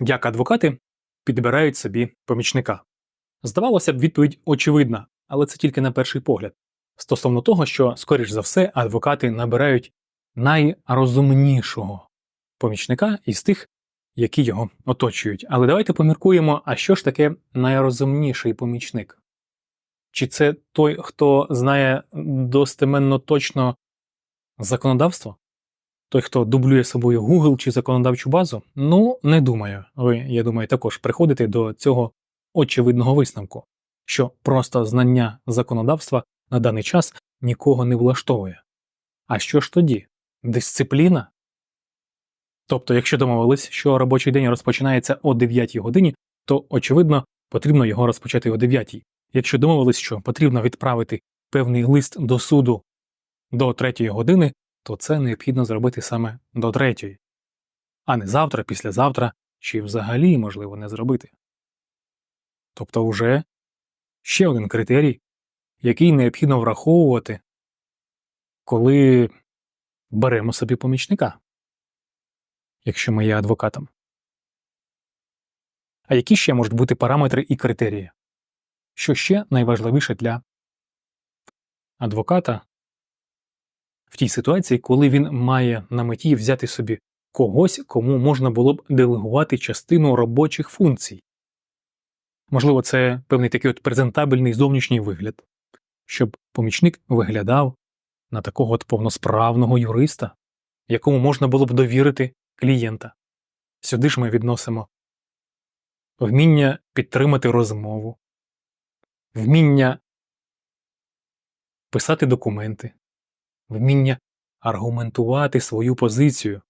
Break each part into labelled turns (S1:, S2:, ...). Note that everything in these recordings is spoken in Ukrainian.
S1: як адвокати підбирають собі помічника. Здавалося б, відповідь очевидна, але це тільки на перший погляд. Стосовно того, що, скоріш за все, адвокати набирають найрозумнішого помічника із тих, які його оточують. Але давайте поміркуємо, а що ж таке найрозумніший помічник? Чи це той, хто знає достеменно точно законодавство? Той, хто дублює собою Google чи законодавчу базу? Ну, не думаю. Ви, я думаю, також приходите до цього очевидного висновку, що просто знання законодавства на даний час нікого не влаштовує. А що ж тоді? Дисципліна? Тобто, якщо домовились, що робочий день розпочинається о 9 годині, то, очевидно, потрібно його розпочати о 9. Якщо домовились, що потрібно відправити певний лист до суду до 3 години, то це необхідно зробити саме до 3, а не завтра, післязавтра чи взагалі можливо не зробити. Тобто, вже ще один критерій, який необхідно враховувати, коли беремо собі помічника, якщо ми є адвокатом. А які ще можуть бути параметри і критерії? Що ще найважливіше для адвоката в тій ситуації, коли він має на меті взяти собі когось, кому можна було б делегувати частину робочих функцій? Можливо, це певний такий от презентабельний зовнішній вигляд, щоб помічник виглядав на такого от повносправного юриста, якому можна було б довірити клієнта. Сюди ж ми відносимо вміння підтримати розмову, вміння писати документи, вміння аргументувати свою позицію,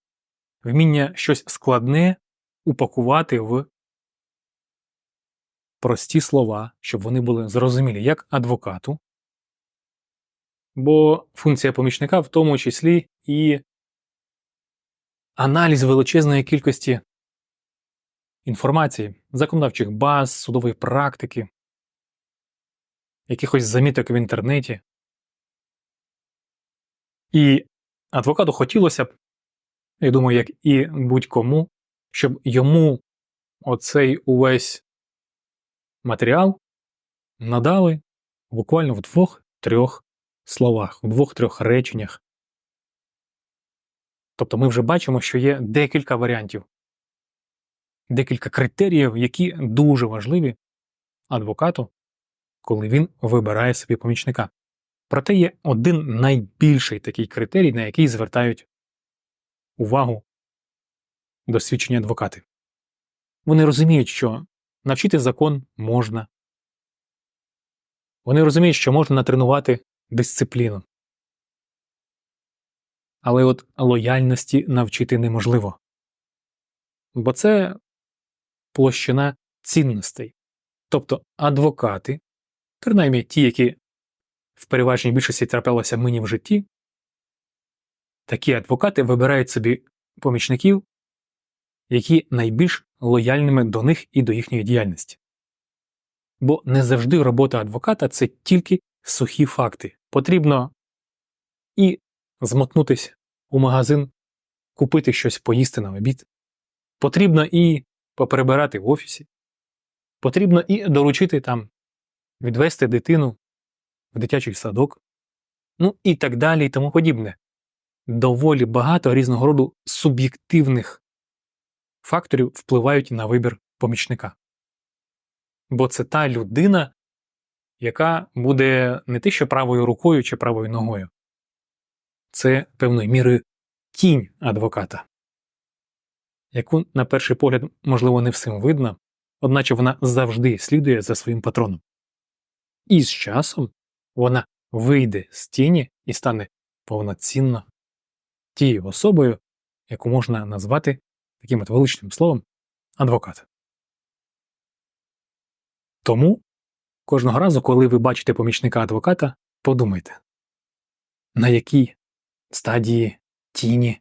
S1: вміння щось складне упакувати в прості слова, щоб вони були зрозумілі як адвокату, бо функція помічника в тому числі і аналіз величезної кількості інформації, законодавчих баз, судової практики, якихось заміток в інтернеті. І адвокату хотілося б, я думаю, як і будь-кому, щоб йому оцей увесь матеріал надали буквально в двох-трьох словах, в двох-трьох реченнях. Тобто ми вже бачимо, що є декілька варіантів, декілька критеріїв, які дуже важливі адвокату, коли він вибирає собі помічника. Проте є один найбільший такий критерій, на який звертають увагу досвідчені адвокати. Вони розуміють, що навчити закон можна. Вони розуміють, що можна натренувати дисципліну. Але от лояльності навчити неможливо. Бо це площина цінностей. Тобто адвокати, принаймні ті, які в переважній більшості траплялося мені в житті, такі адвокати вибирають собі помічників, які найбільш лояльними до них і до їхньої діяльності. Бо не завжди робота адвоката це тільки сухі факти. Потрібно і змотнутися у магазин, купити щось поїсти на обід. Потрібно і поперебирати в офісі. Потрібно і доручити там, відвести дитину в дитячий садок, ну і так далі і тому подібне. Доволі багато різного роду суб'єктивних факторів впливають на вибір помічника. Бо це та людина, яка буде не те, що правою рукою чи правою ногою, це певною мірою тінь адвоката, яку, на перший погляд, можливо, не всім видно, одначе вона завжди слідує за своїм патроном. І з часом вона вийде з тіні і стане повноцінно тією особою, яку можна назвати таким от величним словом адвокат. Тому кожного разу, коли ви бачите помічника адвоката, подумайте, на якій стадії тіні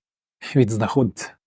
S1: він знаходиться.